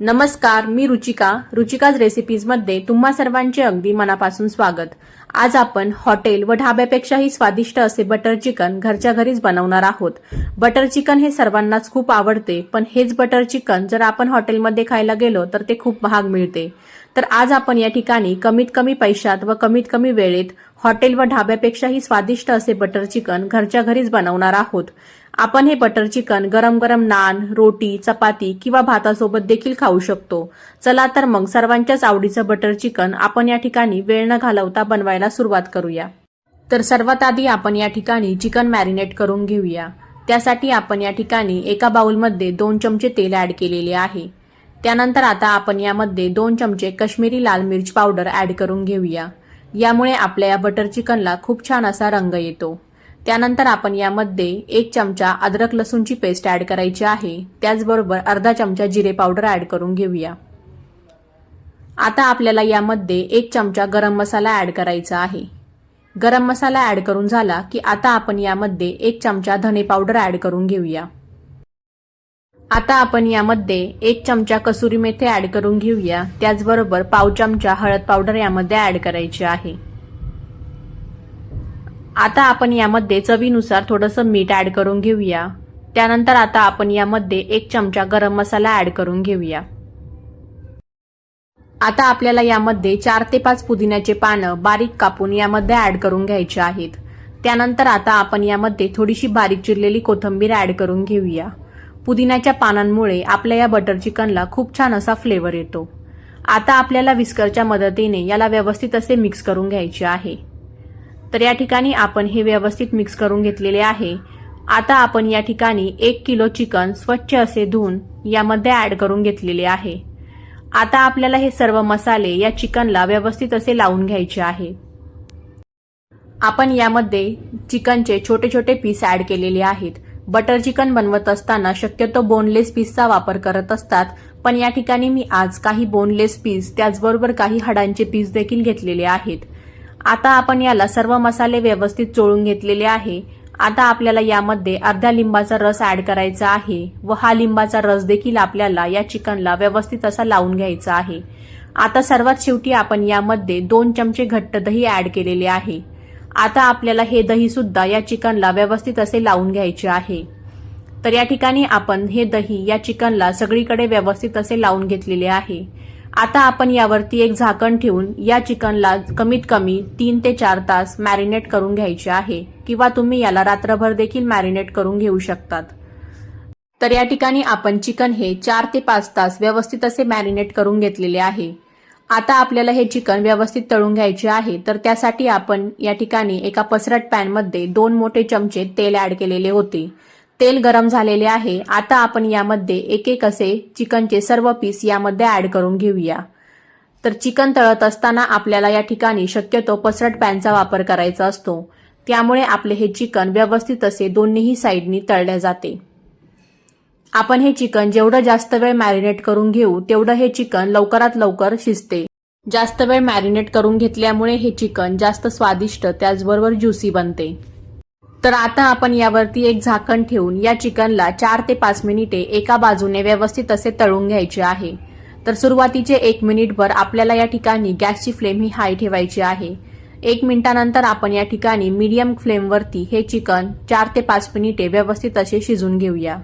नमस्कार मी रुचिका. रुचिकाज रेसिपीजमध्ये तुम्हा सर्वांचे अगदी मनापासून स्वागत. आज आपण हॉटेल व ढाब्यापेक्षाही स्वादिष्ट असे बटर चिकन घरच्या घरीच बनवणार आहोत. बटर चिकन हे सर्वांनाच खूप आवडते पण हेच बटर चिकन जर आपण हॉटेलमध्ये खायला गेलो तर ते खूप महाग मिळते. तर आज आपण या ठिकाणी कमीत कमी पैशात व कमीत कमी वेळेत हॉटेल व ढाब्यापेक्षाही स्वादिष्ट असे बटर चिकन घरच्या घरीच बनवणार आहोत. आपण हे बटर चिकन गरम गरम नान रोटी चपाती किंवा भातासोबत देखील खाऊ शकतो. चला तर मग सर्वांच्याच आवडीचं बटर चिकन आपण या ठिकाणी वेळ न घालवता बनवायला सुरुवात करूया. तर सर्वात आधी आपण या ठिकाणी चिकन मॅरिनेट करून घेऊया. त्यासाठी आपण या ठिकाणी एका बाउलमध्ये दोन चमचे तेल ॲड केलेले आहे. त्यानंतर आता आपण यामध्ये दोन चमचे कश्मीरी लाल मिर्च पावडर ॲड करून घेऊया. यामुळे आपल्या या बटर चिकनला खूप छान असा रंग येतो. त्यानंतर आपण यामध्ये एक चमचा अद्रक लसूणची पेस्ट ॲड करायची आहे. त्याचबरोबर अर्धा चमचा जिरे पावडर ॲड करून घेऊया. आता आपल्याला यामध्ये एक चमचा गरम मसाला ॲड करायचा आहे. गरम मसाला ॲड करून झाला की आता आपण यामध्ये एक चमचा धने पावडर ॲड करून घेऊया. आता आपण यामध्ये एक चमचा कसुरी मेथी ॲड करून घेऊया. त्याचबरोबर पाव चमचा हळद पावडर यामध्ये ॲड करायची आहे. आता आपण यामध्ये चवीनुसार थोडंसं मीठ ॲड करून घेऊया. त्यानंतर आता आपण यामध्ये एक चमचा गरम मसाला ॲड करून घेऊया. आता आपल्याला यामध्ये चार ते पाच पुदिन्याचे पानं बारीक कापून यामध्ये ॲड करून घ्यायचे आहेत. त्यानंतर आता आपण यामध्ये थोडीशी बारीक चिरलेली कोथिंबीर ॲड करून घेऊया. पुदिन्याच्या पानांमुळे आपल्या या बटर चिकनला खूप छान असा फ्लेवर येतो. आता आपल्याला विस्करच्या मदतीने याला व्यवस्थित असे मिक्स करून घ्यायचे आहे. तर या ठिकाणी आपण हे व्यवस्थित मिक्स करून घेतलेले आहे. आता आपण या ठिकाणी एक किलो चिकन स्वच्छ असे धुवून यामध्ये ॲड करून घेतलेले आहे. आता आपल्याला हे सर्व मसाले या चिकनला व्यवस्थित असे लावून घ्यायचे आहे. आपण यामध्ये चिकनचे छोटे छोटे पीस ॲड केलेले आहेत. बटर चिकन बनवत असताना शक्यतो बोनलेस पीसचा वापर करत असतात. पण या ठिकाणी मी आज काही बोनलेस पीस त्याचबरोबर काही हाडांचे पीस देखील घेतलेले आहेत. आता आपण याला सर्व मसाले व्यवस्थित चोळून घेतलेले आहे. आता आपल्याला यामध्ये अर्ध्या लिंबाचा रस ॲड करायचा आहे व हा लिंबाचा रस देखील आपल्याला या चिकनला व्यवस्थित असा लावून घ्यायचा आहे. आता सर्वात शेवटी आपण यामध्ये दोन चमचे घट्ट दही ॲड केलेले आहे. आता आपल्याला हे दही सुद्धा या चिकनला व्यवस्थित असे लावून घ्यायचे आहे. तर या ठिकाणी आपण हे दही या चिकनला सगळीकडे व्यवस्थित असे लावून घेतलेले आहे. आता आपण यावरती एक झाकण ठेवून या चिकनला कमीत कमी तीन ते चार तास मॅरिनेट करून घ्यायचे आहे किंवा तुम्ही याला रात्रभर देखील मॅरिनेट करून घेऊ शकतात. तर या ठिकाणी आपण चिकन हे चार ते पाच तास व्यवस्थित असे मॅरिनेट करून घेतलेले आहे. आता आपल्याला हे चिकन व्यवस्थित तळून घ्यायचे आहे तर त्यासाठी आपण या ठिकाणी एका पसरट पॅनमध्ये दोन मोठे चमचे तेल ॲड केलेले होते. तेल गरम झालेले आहे आता आपण यामध्ये एक एक असे चिकनचे सर्व पीस यामध्ये ॲड करून घेऊया. तर चिकन तळत असताना आपल्याला या ठिकाणी शक्यतो पसरट पॅनचा वापर करायचा असतो. त्यामुळे आपले हे चिकन व्यवस्थित असे दोन्हीही साईडनी तळले जाते. आपण हे चिकन जेवढं जास्त वेळ मॅरिनेट करून घेऊ तेवढं हे चिकन लवकरात लवकर शिजते. जास्त वेळ मॅरिनेट करून घेतल्यामुळे हे चिकन जास्त स्वादिष्ट त्याचबरोबर ज्युसी बनते. तर आता आपण यावरती एक झाकण ठेवून या चिकनला चार ते पाच मिनिटे एका बाजूने व्यवस्थित असे तळून घ्यायचे आहे. तर सुरुवातीचे एक मिनिटभर आपल्याला या ठिकाणी गॅसची फ्लेम ही हाय ठेवायची आहे. एक मिनिटानंतर आपण या ठिकाणी मीडियम फ्लेमवरती हे चिकन चार ते पाच मिनिटे व्यवस्थित असे शिजून घेऊया.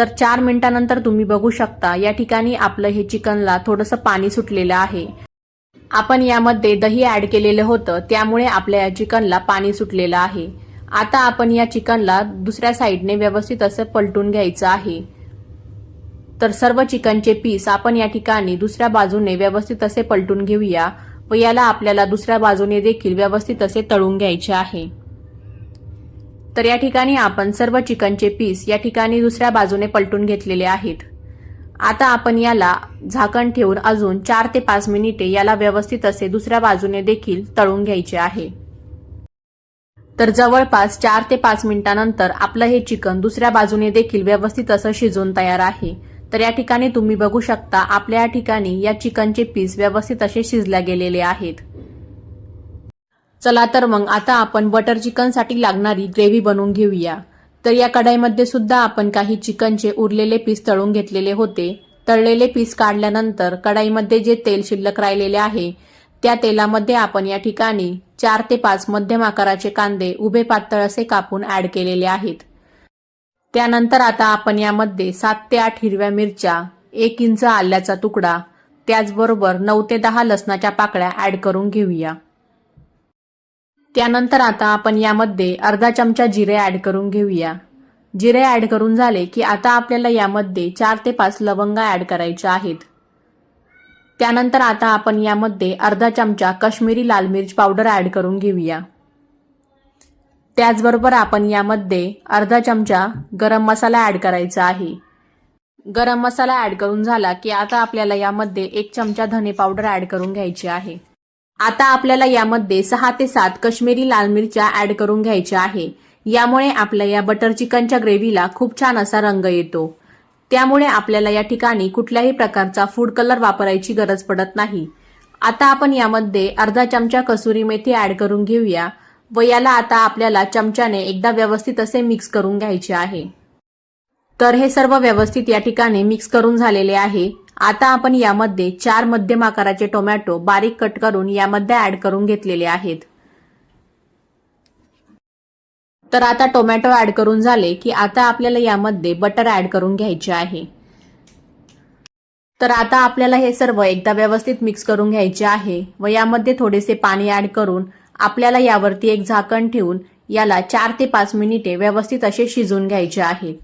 तर चार मिनिटानंतर तुम्ही बघू शकता. या ठिकाणी आपलं हे चिकनला थोडंसं पाणी सुटलेलं आहे. आपण यामध्ये दही ॲड केलेलं होतं. त्यामुळे आपल्या या चिकनला पाणी सुटलेलं आहे. आता आपण या चिकनला दुसऱ्या साईडने व्यवस्थित असं पलटून घ्यायचं आहे. तर सर्व चिकनचे पीस आपण या ठिकाणी दुसऱ्या बाजूने व्यवस्थित असे पलटून घेऊया व याला आपल्याला दुसऱ्या बाजूने देखील व्यवस्थित असे तळून घ्यायचे आहे. तर या ठिकाणी आपण सर्व चिकनचे पीस या ठिकाणी दुसऱ्या बाजूने पलटून घेतलेले आहेत. आता आपण याला झाकण ठेवून अजून चार ते पाच मिनिटे याला व्यवस्थित असे दुसऱ्या बाजूने देखील तळून घ्यायचे आहे. तर जवळपास चार ते पाच मिनिटानंतर आपलं हे चिकन दुसऱ्या बाजूने देखील व्यवस्थित असं शिजून तयार आहे. तर या ठिकाणी तुम्ही बघू शकता आपल्या या ठिकाणी या चिकनचे पीस व्यवस्थित असे शिजल्या गेलेले आहेत. चला तर मग आता आपण बटर चिकनसाठी लागणारी ग्रेव्ही बनवून घेऊया. तर या कढाईमध्ये सुद्धा आपण काही चिकनचे उरलेले पीस तळून घेतलेले होते. तळलेले पीस काढल्यानंतर कढाईमध्ये जे तेल शिल्लक राहिलेले आहे त्या तेलामध्ये आपण या ठिकाणी चार ते पाच मध्यम आकाराचे कांदे उभे पातळ असे कापून ऍड केलेले आहेत. त्यानंतर आता आपण यामध्ये सात ते आठ हिरव्या मिरच्या एक इंच आल्याचा तुकडा त्याचबरोबर नऊ ते दहा लसणाच्या पाकळ्या ऍड करून घेऊया. त्यानंतर आता आपण यामध्ये अर्धा चमचा जिरे ॲड करून घेऊया. जिरे ॲड करून झाले की आता आपल्याला यामध्ये चार ते पाच लवंगा ॲड करायच्या आहेत. त्यानंतर आता आपण यामध्ये अर्धा चमचा काश्मीरी लाल मिर्च पावडर ॲड करून घेऊया. त्याचबरोबर आपण यामध्ये अर्धा चमचा गरम मसाला ॲड करायचा आहे. गरम मसाला ॲड करून झाला की आता आपल्याला यामध्ये एक चमचा धने पावडर ॲड करून घ्यायची आहे. आता आपल्याला यामध्ये सहा ते सात कश्मीरी लाल मिरच्या ऍड करून घ्यायच्या आहे. यामुळे आपल्या या बटर चिकनच्या ग्रेव्हीला खूप छान असा रंग येतो. त्यामुळे आपल्याला या ठिकाणी कुठल्याही प्रकारचा फूड कलर वापरायची गरज पडत नाही. आता आपण यामध्ये अर्धा चमचा कसुरी मेथी ऍड करून घेऊया व याला आता आपल्याला चमच्याने एकदा व्यवस्थित असे मिक्स करून घ्यायचे आहे. तर हे सर्व व्यवस्थित या ठिकाणी मिक्स करून झालेले आहे. आता आपण यामध्ये चार मध्यम आकाराचे टोमॅटो बारीक कट करून यामध्ये ऍड करून घेतलेले आहेत. तर आता टोमॅटो ऍड करून झाले की आता आपल्याला यामध्ये बटर ऍड करून घ्यायचे आहे. तर आता आपल्याला हे सर्व एकदा व्यवस्थित मिक्स करून घ्यायचे आहे व यामध्ये थोडेसे पाणी ऍड करून आपल्याला यावरती एक झाकण ठेवून याला चार ते पाच मिनिटे व्यवस्थित असे शिजून घ्यायचे आहेत.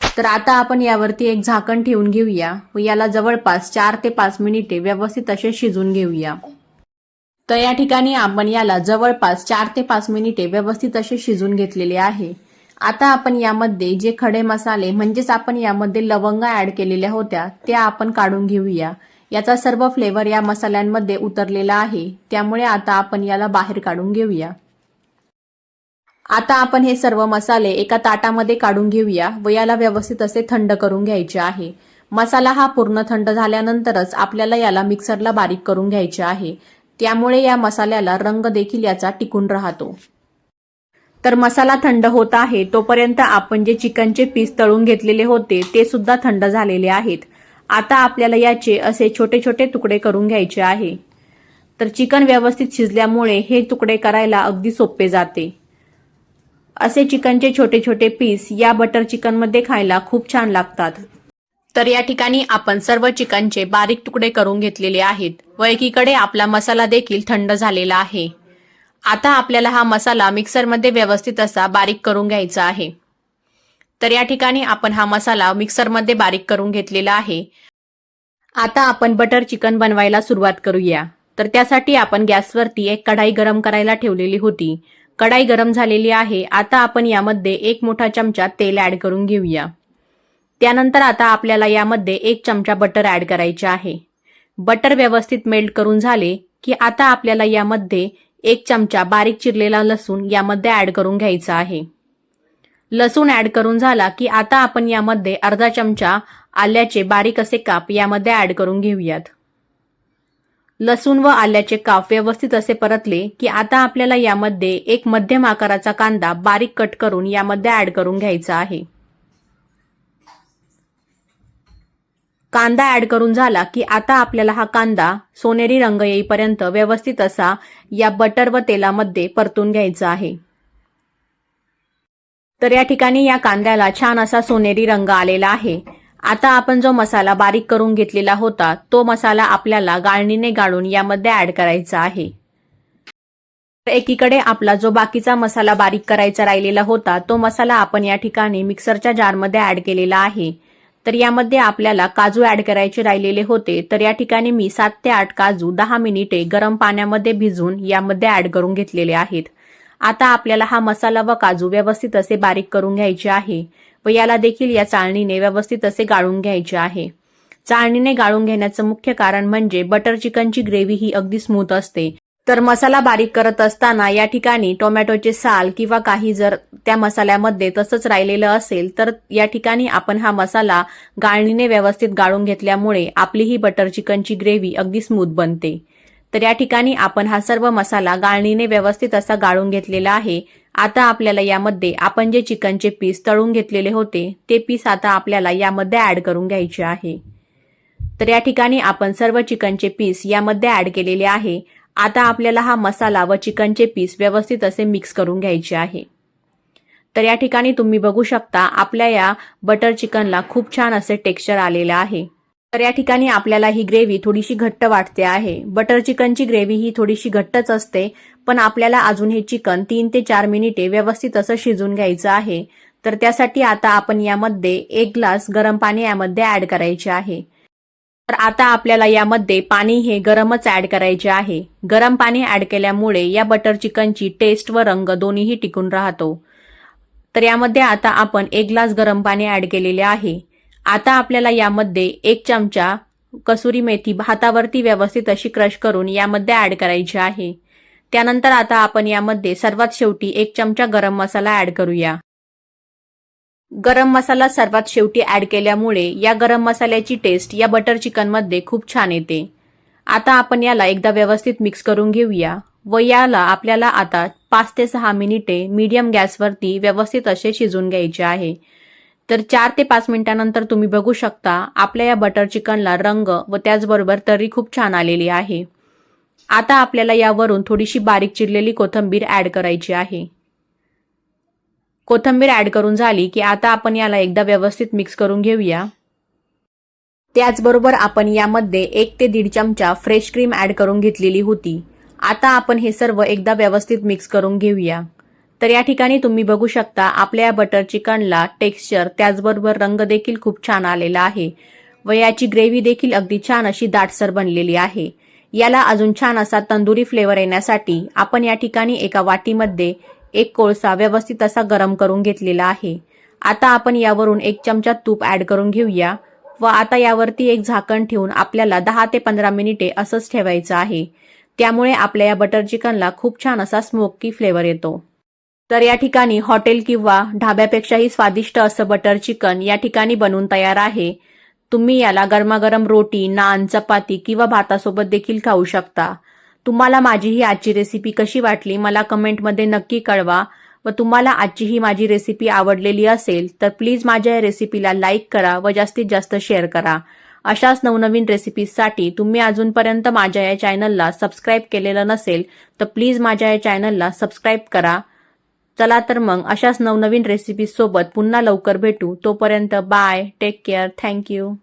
तर आता आपण यावरती एक झाकण ठेवून घेऊया व याला जवळपास चार ते पाच मिनिटे व्यवस्थित असे शिजून घेऊया. तर या ठिकाणी आपण याला जवळपास चार ते पाच मिनिटे व्यवस्थित असे शिजून घेतलेले आहे. आता आपण यामध्ये जे खडे मसाले म्हणजेच आपण यामध्ये लवंगा ऍड केलेल्या होत्या त्या आपण काढून घेऊया. याचा सर्व फ्लेवर या मसाल्यांमध्ये उतरलेला आहे. त्यामुळे आता आपण याला बाहेर काढून घेऊया. आता आपण हे सर्व मसाले एका ताटामध्ये काढून घेऊया व याला व्यवस्थित असे थंड करून घ्यायचे आहे. मसाला हा पूर्ण थंड झाल्यानंतरच आपल्याला याला मिक्सरला बारीक करून घ्यायचे आहे. त्यामुळे या मसाल्याला रंग देखील याचा टिकून राहतो. तर मसाला थंड होत आहे तोपर्यंत आपण जे चिकनचे पीस तळून घेतलेले होते ते सुद्धा थंड झालेले आहेत. आता आपल्याला याचे असे छोटे छोटे तुकडे करून घ्यायचे आहे. तर चिकन व्यवस्थित शिजल्यामुळे हे तुकडे करायला अगदी सोपे जाते. असे चिकनचे छोटे छोटे पीस या बटर चिकनमध्ये खायला खूप छान लागतात. तर या ठिकाणी आपण सर्व चिकनचे बारीक तुकडे करून घेतलेले आहेत. व एकीकडे आपला मसाला देखील थंड झालेला आहे. आता आपल्याला हा मसाला मिक्सरमध्ये व्यवस्थित असा बारीक करून घ्यायचा आहे. तर या ठिकाणी आपण हा मसाला मिक्सरमध्ये बारीक करून घेतलेला आहे. आता आपण बटर चिकन बनवायला सुरुवात करूया. तर त्यासाठी आपण गॅसवरती एक कढाई गरम करायला ठेवलेली होती. कढाई गरम झालेली आहे. आता आपण यामध्ये एक मोठा चमचा तेल ऍड करून घेऊया. त्यानंतर आता आपल्याला यामध्ये एक चमचा बटर ऍड करायचे आहे. बटर व्यवस्थित मेल्ट करून झाले की आता आपल्याला यामध्ये एक चमचा बारीक चिरलेला लसूण यामध्ये ऍड करून घ्यायचा आहे. लसूण ऍड करून झाला की आता आपण यामध्ये अर्धा चमचा आल्याचे बारीक असे काप यामध्ये ऍड करून घेऊयात. लसूण व आल्याचे काप व्यवस्थित असे परतले की आता आपल्याला यामध्ये एक मध्यम आकाराचा कांदा बारीक कट करून यामध्ये ऍड करून घ्यायचा आहे. कांदा ऍड करून झाला की आता आपल्याला हा कांदा सोनेरी रंग येईपर्यंत व्यवस्थित असा या बटर व तेलामध्ये परतून घ्यायचा आहे. तर या ठिकाणी या कांद्याला छान असा सोनेरी रंग आलेला आहे. आता आपण जो मसाला बारीक करून घेतलेला होता तो मसाला आपल्याला गाळणीने गाळून यामध्ये ऍड करायचा आहे. एकीकडे आपला जो बाकीचा मसाला बारीक करायचा राहिलेला होता तो मसाला आपण या ठिकाणी मिक्सरच्या जारमध्ये ऍड केलेला आहे. तर यामध्ये आपल्याला काजू ऍड करायचे राहिलेले होते तर या ठिकाणी मी सात ते आठ काजू दहा मिनिटे गरम पाण्यामध्ये भिजून यामध्ये ऍड करून घेतलेले आहेत. आता आपल्याला हा मसाला व काजू व्यवस्थित असे बारीक करून घ्यायचे आहे. व याला देखील या चाळणीने व्यवस्थित असे गाळून घ्यायचे आहे. चाळणीने गाळून घेण्याचं मुख्य कारण म्हणजे बटर चिकनची ग्रेव्ही ही अगदी स्मूथ असते. तर मसाला बारीक करत असताना या ठिकाणी टोमॅटोचे साल किंवा काही जर त्या मसाल्यामध्ये तसंच राहिलेलं असेल तर या ठिकाणी आपण हा मसाला गाळणीने व्यवस्थित गाळून घेतल्यामुळे आपली ही बटर चिकनची ग्रेव्ही अगदी स्मूथ बनते. तर या ठिकाणी आपण हा सर्व मसाला गाळणीने व्यवस्थित असा गाळून घेतलेला आहे. आता आपल्याला यामध्ये आपण जे चिकनचे पीस तळून घेतलेले होते ते पीस आता आपल्याला यामध्ये ॲड करून घ्यायचे आहे. तर या ठिकाणी आपण सर्व चिकनचे पीस यामध्ये ॲड केलेले आहे. आता आपल्याला हा मसाला व चिकनचे पीस व्यवस्थित असे मिक्स करून घ्यायचे आहे. तर या ठिकाणी तुम्ही बघू शकता आपल्या या बटर चिकनला खूप छान असे टेक्स्चर आलेलं आहे. तर या ठिकाणी आपल्याला ही ग्रेव्ही थोडीशी घट्ट वाटते आहे. बटर चिकनची ग्रेव्ही ही थोडीशी घट्टच असते पण आपल्याला अजून हे चिकन तीन ते चार मिनिटे व्यवस्थित असं शिजून घ्यायचं आहे. तर त्यासाठी आता आपण यामध्ये एक ग्लास गरम पाणी यामध्ये ऍड करायचे आहे. तर आता आपल्याला यामध्ये पाणी हे गरमच ऍड करायचे आहे. गरम पाणी ऍड केल्यामुळे या बटर चिकनची टेस्ट व रंग दोन्हीही टिकून राहतो. तर यामध्ये आता आपण एक ग्लास गरम पाणी ऍड केलेले आहे. आता आपल्याला यामध्ये एक चमचा कसुरी मेथी हातावरती व्यवस्थित अशी क्रश करून यामध्ये ऍड करायची आहे. त्यानंतर आता आपण यामध्ये सर्वात शेवटी एक चमचा गरम मसाला ऍड करूया. गरम मसाला सर्वात शेवटी ऍड केल्यामुळे या गरम मसाल्याची टेस्ट या बटर चिकनमध्ये खूप छान येते. आता आपण याला एकदा व्यवस्थित मिक्स करून घेऊया व याला आपल्याला आता पाच ते सहा मिनिटे मीडियम गॅसवरती व्यवस्थित असे शिजून घ्यायचे आहे. तर चार ते पाच मिनिटानंतर तुम्ही बघू शकता आपल्या या बटर चिकनला रंग व त्याचबरोबर तरी खूप छान आलेली आहे. आता आपल्याला यावरून थोडीशी बारीक चिरलेली कोथिंबीर ॲड करायची आहे. कोथिंबीर ॲड करून झाली की आता आपण याला एकदा व्यवस्थित मिक्स करून घेऊया. त्याचबरोबर आपण यामध्ये एक ते दीड चमचा फ्रेश क्रीम ॲड करून घेतलेली होती. आता आपण हे सर्व एकदा व्यवस्थित मिक्स करून घेऊया. तर या ठिकाणी तुम्ही बघू शकता आपल्या बटर चिकनला टेक्स्चर त्याचबरोबर रंग देखील खूप छान आलेला आहे. व याची ग्रेव्ही देखील अगदी छान अशी दाटसर बनलेली आहे. याला अजून छान असा तंदुरी फ्लेवर येण्यासाठी आपण या ठिकाणी एका वाटीमध्ये एक कोळसा व्यवस्थित असा गरम करून घेतलेला आहे. आता आपण यावरून एक चमचा तूप ऍड करून घेऊया व आता यावरती एक झाकण ठेवून आपल्याला दहा ते पंधरा मिनिटे असंच ठेवायचं आहे. त्यामुळे आपल्या या बटर चिकनला खूप छान असा स्मोकी फ्लेवर येतो. तर या ठिकाणी हॉटेल किंवा ढाब्यापेक्षाही स्वादिष्ट असं बटर चिकन या ठिकाणी बनवून तयार आहे. तुम्ही याला गरमागरम रोटी नान चपाती किंवा भातासोबत देखील खाऊ शकता. तुम्हाला माझी ही आजची रेसिपी कशी वाटली मला कमेंटमध्ये नक्की कळवा व तुम्हाला आजची ही माझी रेसिपी आवडलेली असेल तर प्लीज माझ्या या रेसिपीला लाईक करा व जास्तीत जास्त शेअर करा. अशाच नवनवीन रेसिपीजसाठी तुम्ही अजूनपर्यंत माझ्या या चॅनलला सबस्क्राईब केलेलं नसेल तर प्लीज माझ्या या चॅनलला सबस्क्राईब करा. चला तर मग अशाच नवनवीन रेसिपीज सोबत पुन्हा लवकर भेटू. तोपर्यंत बाय टेक केअर थँक्यू